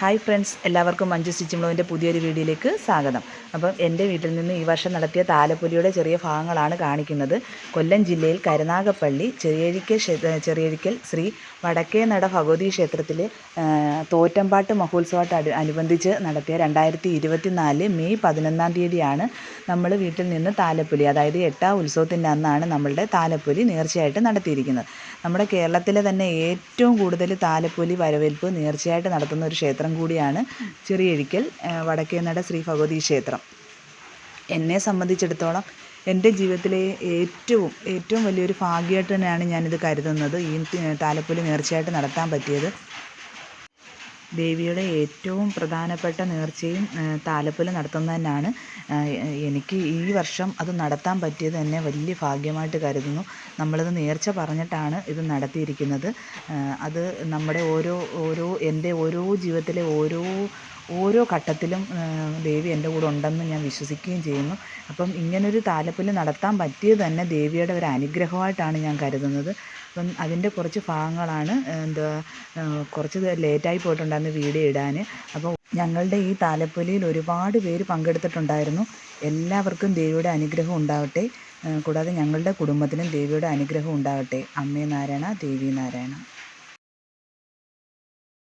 Hi friends എല്ലാവർക്കും മഞ്ജു സ്റ്റിച്ചിംഗ്ലോവിന്റെ പുതിയൊരു വീഡിയോയിലേക്ക് സ്വാഗതം. അപ്പം എന്റെ വീട്ടിൽ നിന്ന് ഈ വർഷം നടത്തിയ താലപ്പൊലിയുടെ ചെറിയ ഭാഗങ്ങളാണ് കാണിക്കുന്നത്. കൊല്ലം ജില്ലയിൽ കരുനാഗപ്പള്ളി ചെറിയഴിക്കൽ ചെറിയഴിക്കൽ ശ്രീ വടക്കേനട ഭഗവതി ക്ഷേത്രത്തിലെ തോറ്റമ്പാട്ട് മഹോത്സവമായിട്ട് അനുബന്ധിച്ച് നടത്തിയ രണ്ടായിരത്തി ഇരുപത്തി നാല് മെയ് പതിനൊന്നാം തീയതിയാണ് നമ്മൾ വീട്ടിൽ നിന്ന് താലപ്പൊലി അതായത് എട്ടാം ഉത്സവത്തിന്റെ അന്നാണ് നമ്മളുടെ താലപ്പൊലി നേർച്ചയായിട്ട് നടത്തിയിരിക്കുന്നത്. നമ്മുടെ കേരളത്തിലെ തന്നെ ഏറ്റവും കൂടുതൽ താലപ്പൊലി വരവേൽപ്പ് നേർച്ചയായിട്ട് നടത്തുന്ന ഒരു ക്ഷേത്രം കൂടിയാണ് ചെറിയഴിക്കൽ വടക്കേനട ശ്രീ ഭഗവതി ക്ഷേത്രം. എന്നെ സംബന്ധിച്ചിടത്തോളം എന്റെ ജീവിതത്തിലെ ഏറ്റവും ഏറ്റവും വലിയൊരു ഭാഗ്യമായിട്ട് തന്നെയാണ് ഞാനിത് കരുതുന്നത്. ഈ താലപ്പൊലി നേർച്ചയായിട്ട് നടത്താൻ പറ്റിയത്. ദേവിയുടെ ഏറ്റവും പ്രധാനപ്പെട്ട നേർച്ചയും താലപ്പൊലി നടത്തുന്നത് തന്നെയാണ്. എനിക്ക് ഈ വർഷം അത് നടത്താൻ പറ്റിയത് തന്നെ വലിയ ഭാഗ്യമായിട്ട് കരുതുന്നു. നമ്മളിത് നേർച്ച പറഞ്ഞിട്ടാണ് ഇത് നടത്തിയിരിക്കുന്നത്. അത് നമ്മുടെ ഓരോ ഓരോ എന്റെ ഓരോ ജീവിതത്തിലെ ഓരോ ഓരോ ഘട്ടത്തിലും ദേവി എന്റെ കൂടെ ഉണ്ടെന്ന് ഞാൻ വിശ്വസിക്കുകയും ചെയ്യുന്നു. അപ്പം ഇങ്ങനൊരു താലപ്പൊലി നടത്താൻ പറ്റിയത് തന്നെ ദേവിയുടെ ഒരു അനുഗ്രഹമായിട്ടാണ് ഞാൻ കരുതുന്നത്. അപ്പം അതിന്റെ കുറച്ച് ഭാഗങ്ങളാണ് എന്താ കുറച്ച് ലേറ്റായി പോയിട്ടുണ്ടായിരുന്നു വീഡിയോ ഇടാൻ അപ്പോൾ ഞങ്ങളുടെ ഈ താലപ്പൊലിയിൽ ഒരുപാട് പേര് പങ്കെടുത്തിട്ടുണ്ടായിരുന്നു. എല്ലാവർക്കും ദേവിയുടെ അനുഗ്രഹം ഉണ്ടാവട്ടെ. കൂടാതെ ഞങ്ങളുടെ കുടുംബത്തിനും ദേവിയുടെ അനുഗ്രഹം ഉണ്ടാവട്ടെ. അമ്മേ നാരായണ ദേവി നാരായണ.